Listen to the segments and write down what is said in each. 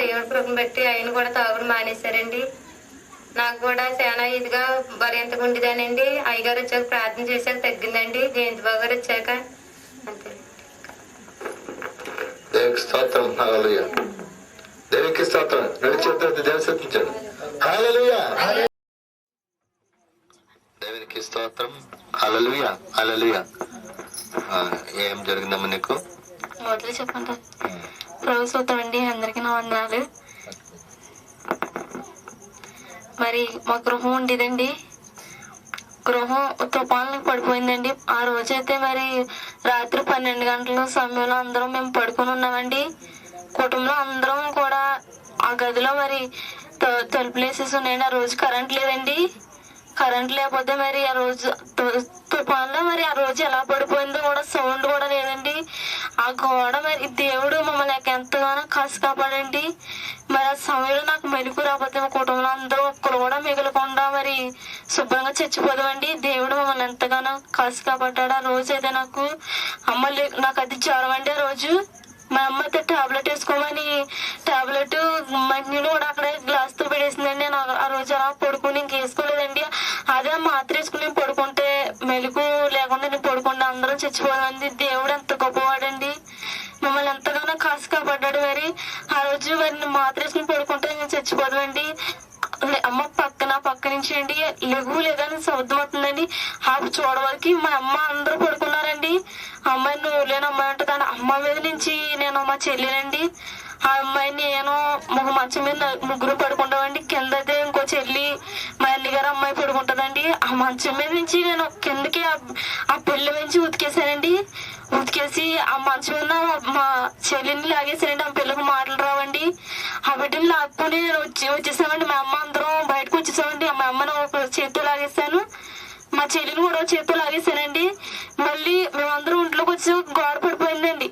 దేవుడి కృపను బట్టి ఆయన కూడా తాగుడు మానేశారండి. నాకు కూడా చాలా ఇదిగా బలెంతగా ఉండేదానండి. అయ్యగారు వచ్చాక ప్రార్థన చేశాక తగ్గిందండి. జయంతి బాబు గారు వచ్చాక అంతే. దేవునికి స్తోత్రం. దేవునికి నడిచేద్దాం దేవుని దేవునికి ఏం జరిగిందమ్మా నీకు? మొదలు చెప్పండి. ప్రభు సూతం అండి అందరికీ నా వందనాలు మరి మా గృహం ఉండేదండి. గృహం తుఫాన్లకు పడిపోయిందండి. ఆ రోజైతే మరి రాత్రి పన్నెండు గంటల సమయంలో అందరం మేము పడుకొని ఉన్నామండి. కుటుంబంలో అందరం కూడా ఆ గదిలో మరి తలుపులేసేసి ఉన్నాయండి. ఆ రోజు కరెంట్ లేదండి. కరెంట్ లేకపోతే మరి ఆ రోజు తు- తుఫాన్లో మరి ఆ రోజు ఎలా పడిపోయిందో కూడా సౌండ్ కూడా లేదండి. గోడ మరి దేవుడు మమ్మల్ని ఎంతగానో కాసి కాపాడండి. మరి ఆ సమయంలో నాకు మెలకు రాకపోతే మా కుటుంబంలో అందరూ ఒక్కరు కూడా మిగలకుండా మరి శుభ్రంగా చచ్చిపోదామండి. దేవుడు మమ్మల్ని ఎంతగానో కాసి కాపాడాడు. ఆ రోజు అయితే నాకు అమ్మ నాకు అది జ్వరం అండి ఆ రోజు. మా అమ్మ అయితే టాబ్లెట్ వేసుకోమని టాబ్లెట్ మంచినీళ్ళు కూడా అక్కడే గ్లాస్తో పెట్టేసిందండి నేను ఆ- రోజు అలా పడుకుని ఇంక వేసుకోలేదండి. అదే మాత్ర వేసుకుని నేను పడుకుంటే మెలకు లేకుండా నేను పడుకుంటే అందరం చచ్చిపోదామండి దేవుడు ఎంత గొప్పవాడండి మమ్మల్ని ఎంతగానో కాసు కాపాడ్డాడు మరి ఆ రోజు వారిని మాత్రేసుకుని మాత్ర పడుకుంటే నేను చచ్చిపోదామండి అమ్మ పక్కన పక్క నుంచి అండి. లెగు లేదని శబ్దం అవుతుందండి ఆ చూడవరకు మా అమ్మ అందరూ పడుకున్నారండి. అమ్మాయి నువ్వు లేని అమ్మాయి ఉంటుందని అమ్మ మీద నుంచి నేను మా చెల్లినండి ఆ అమ్మాయిని నేను ఒక మంచం మీద ముగ్గురు పడుకున్నాను పడుకుంటుందండి ఆ మంచం మీద నుంచి నేను కిందకి ఆ- పెళ్ళి పెళ్ళి నుంచి ఉతికేసానండి ఉతికేసి ఆ మంచం మీద మా- చెల్లిని లాగేసానండి ఆ పిల్లకు మాటలు రావండి. ఆ బిడ్డని లాక్కుని నేను వచ్చి వచ్చేసామండి. మా అమ్మ అందరం బయటకు వచ్చేసామండి. మా అమ్మను ఒక చేతితో లాగేసాను మా చెల్లిని కూడా చేతితో లాగేసానండి మళ్ళీ మేమందరం ఇంట్లోకి వచ్చి గోడ పడిపోయిందండి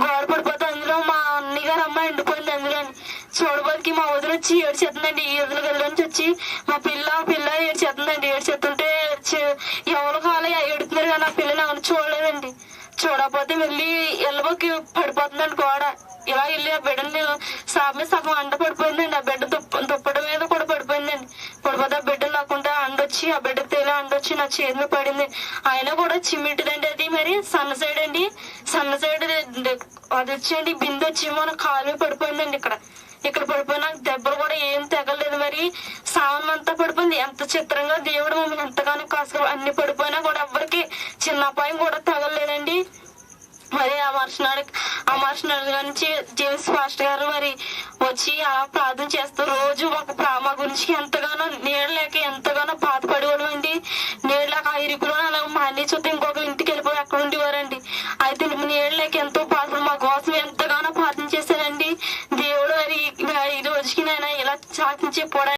గోడ పడిపోతే అందులో మా అన్నయ్య గారు అమ్మాయి ఎండిపోయింది అందులో చూడబోకి మా వదిలి వచ్చి ఏడ్చేస్తుందండి. ఈ వదిలి నుంచి వచ్చి మా పిల్ల పిల్ల ఏడ్చేస్తుందండి. ఏడ్చేస్తుంటే ఎవరు కాలే ఏడుతున్నారు కానీ ఆ పిల్లని ఎవరు చూడలేదండి. చూడకపోతే వెళ్ళి ఎల్లబోకి పడిపోతుందండి గోడ. ఇలా వెళ్ళి ఆ బిడ్డని సామె సగం అండ పడిపోయిందండి. ఆ బిడ్డ దుప్ప దుప్పటి మీద కూడా పడిపోయిందండి. పడిపోతే ఆ బిడ్డ లేకుండా అండొచ్చి ఆ బిడ్డ తేలి అండొచ్చి నా చేతిలో పడింది. ఆయన కూడా చిమ్మిటిదండి అది మరి. సన్న సైడ్ అండి. సన్న సైడ్ అది వచ్చేయండి బిందె వచ్చి మన కాలు పడిపోయిందండి ఇక్కడ. ఇక్కడ పడిపోయిన దెబ్బలు కూడా ఏం తెగలేదు మరి. సావనం అంతా పడిపోయింది. ఎంత చిత్రంగా దేవుడు మమ్మల్ని ఎంతగానో కాసుకు అన్ని పడిపోయినా కూడా ఎవ్వరికి చిన్న అపాయం కూడా తగలలేదండి. మరి ఆ మరుసనాడు ఆ మరుసనాడు నుంచి జేమ్స్ ఫాస్ట్ గారు మరి వచ్చి అలా ప్రార్థన చేస్తూ రోజు ఒక ప్రా- మా గురించి ఎంతగానో నీడలేక ఎంతగానో